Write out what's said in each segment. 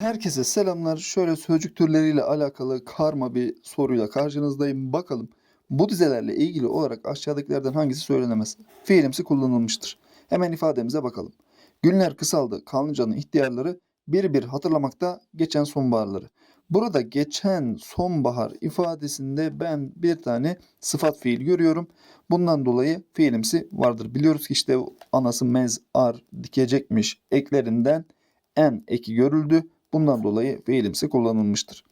Herkese selamlar. Şöyle sözcük türleriyle alakalı karma bir soruyla karşınızdayım. Bakalım bu dizelerle ilgili olarak aşağıdakilerden hangisi söylenemez? Fiilimsi kullanılmıştır. Hemen ifademize bakalım. Günler kısaldı. Kanlıca'nın ihtiyarları bir bir hatırlamakta geçen sonbaharları. Burada geçen sonbahar ifadesinde ben bir tane sıfat fiil görüyorum. Bundan dolayı fiilimsi vardır. Biliyoruz ki işte anası mez, ar, dikecekmiş eklerinden en eki görüldü. Bundan dolayı fiilimsi kullanılmıştır.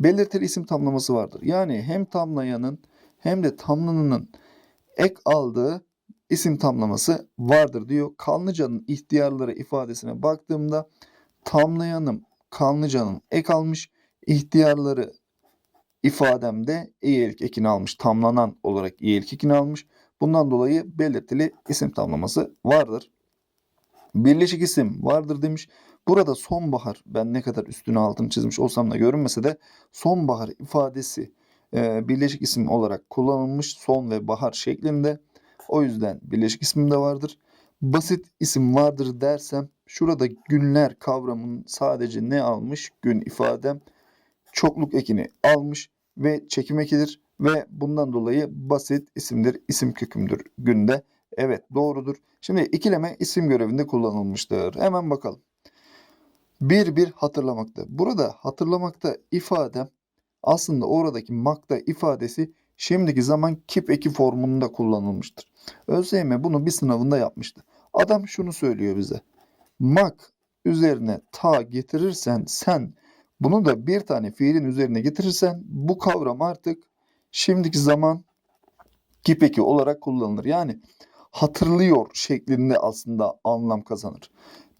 Belirtili isim tamlaması vardır. Yani hem tamlayanın hem de tamlananın ek aldığı isim tamlaması vardır diyor. Kanlıca'nın ihtiyarları ifadesine baktığımda tamlayanım Kanlıca'nın ek almış, ihtiyarları ifademde iyilik ekini almış. Tamlanan olarak iyilik ekini almış. Bundan dolayı belirtili isim tamlaması vardır. Birleşik isim vardır demiş. Burada sonbahar ben ne kadar üstüne altını çizmiş olsam da görünmese de sonbahar ifadesi e, birleşik isim olarak kullanılmış son ve bahar şeklinde. O yüzden birleşik isim de vardır. Basit isim vardır dersem şurada günler kavramının sadece ne almış? Gün ifadem çokluk ekini almış ve çekim ekidir ve bundan dolayı basit isimdir, isim kökümdür günde. Evet doğrudur. Şimdi ikileme isim görevinde kullanılmıştır. Hemen bakalım. Bir bir hatırlamakta. Burada hatırlamakta ifadem aslında oradaki makta ifadesi şimdiki zaman kip eki formunda kullanılmıştır. ÖSYM bunu bir sınavında yapmıştı. Adam şunu söylüyor bize. Mak üzerine ta getirirsen sen bunu da bir tane fiilin üzerine getirirsen bu kavram artık şimdiki zaman kip eki olarak kullanılır. Yani hatırlıyor şeklinde aslında anlam kazanır.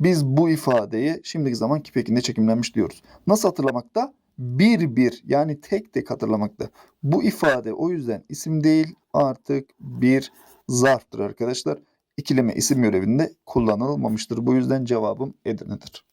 Biz bu ifadeyi şimdiki zaman kip ekinde çekimlenmiş diyoruz. Nasıl hatırlamakta? Bir bir yani tek tek hatırlamakta. Bu ifade o yüzden isim değil artık bir zarftır arkadaşlar. İkileme isim görevinde kullanılmamıştır. Bu yüzden cevabım Edirne'dir.